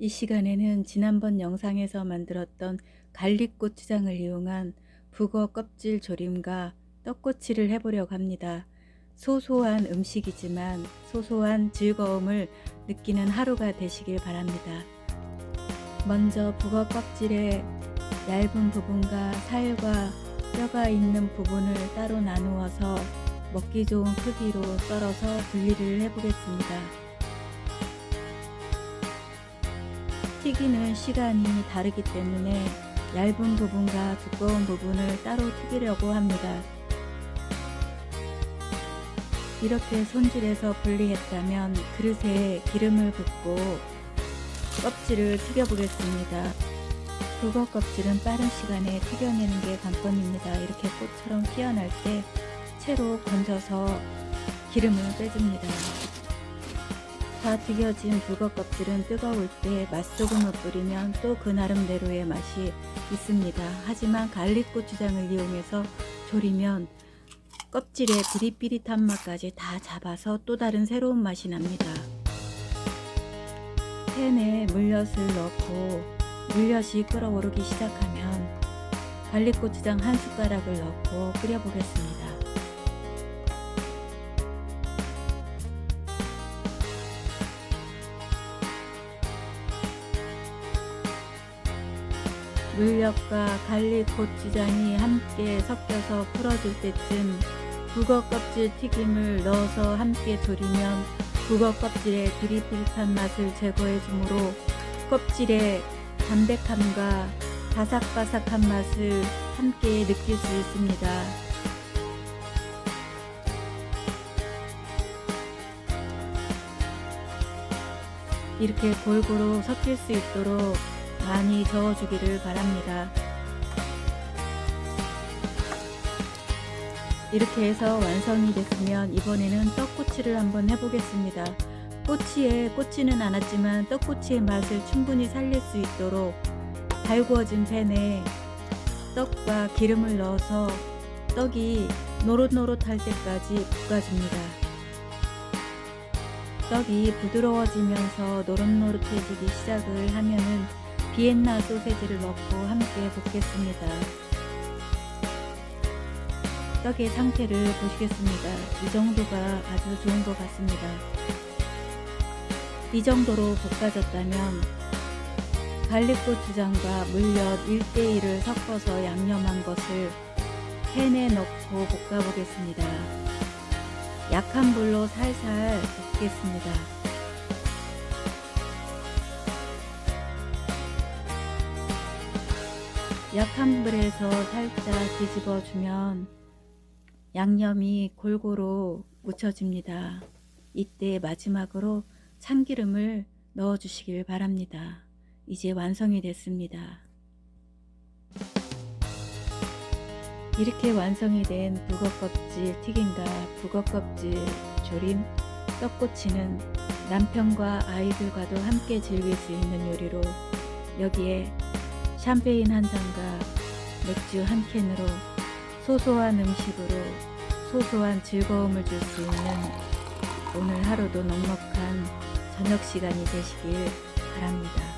이 시간에는 지난번 영상에서 만들었던 갈릭 고추장을 이용한 북어 껍질 조림과 떡꼬치를 해보려고 합니다. 소소한 음식이지만 소소한 즐거움을 느끼는 하루가 되시길 바랍니다. 먼저 북어 껍질의 얇은 부분과 살과 뼈가 있는 부분을 따로 나누어서 먹기 좋은 크기로 썰어서 분리를 해보겠습니다. 튀기는 시간이 다르기 때문에 얇은 부분과 두꺼운 부분을 따로 튀기려고 합니다. 이렇게 손질해서 분리했다면 그릇에 기름을 붓고 껍질을 튀겨보겠습니다. 북어 껍질은 빠른 시간에 튀겨내는 게 관건입니다. 이렇게 꽃처럼 피어날 때 채로 건져서 기름을 빼줍니다. 다 튀겨진 북어 껍질은 뜨거울 때 맛소금을 뿌리면 또 그 나름대로의 맛이 있습니다. 하지만 갈릭 고추장을 이용해서 조리면 껍질의 비릿비릿한 맛까지 다 잡아서 또 다른 새로운 맛이 납니다. 팬에 물엿을 넣고 물엿이 끓어오르기 시작하면 갈릭 고추장 한 숟가락을 넣고 끓여보겠습니다. 물엿과 갈릭 고추장이 함께 섞여서 풀어질 때쯤 북어 껍질 튀김을 넣어서 함께 졸이면 북어 껍질의 비릿비릿한 맛을 제거해 주므로 껍질의 담백함과 바삭바삭한 맛을 함께 느낄 수 있습니다. 이렇게 골고루 섞일 수 있도록 많이 저어주기를 바랍니다. 이렇게 해서 완성이 됐으면 이번에는 떡꼬치를 한번 해보겠습니다. 꼬치에 꽂지는 않았지만 떡꼬치의 맛을 충분히 살릴 수 있도록 달구어진 팬에 떡과 기름을 넣어서 떡이 노릇노릇할 때까지 볶아줍니다. 떡이 부드러워지면서 노릇노릇해지기 시작을 하면은 비엔나 소세지를 넣고 함께 볶겠습니다. 떡의 상태를 보시겠습니다. 이 정도가 아주 좋은 것 같습니다. 이 정도로 볶아졌다면 갈릭고추장과 물엿 1대1을 섞어서 양념한 것을 팬에 넣고 볶아보겠습니다. 약한 불로 살살 볶겠습니다. 약한 불에서 살짝 뒤집어 주면 양념이 골고루 묻혀집니다. 이때 마지막으로 참기름을 넣어 주시길 바랍니다. 이제 완성이 됐습니다. 이렇게 완성이 된 북어 껍질 튀김과 북어 껍질 조림, 떡꼬치는 남편과 아이들과도 함께 즐길 수 있는 요리로 여기에 샴페인 한 잔과 맥주 한 캔으로 소소한 음식으로 소소한 즐거움을 줄 수 있는 오늘 하루도 넉넉한 저녁 시간이 되시길 바랍니다.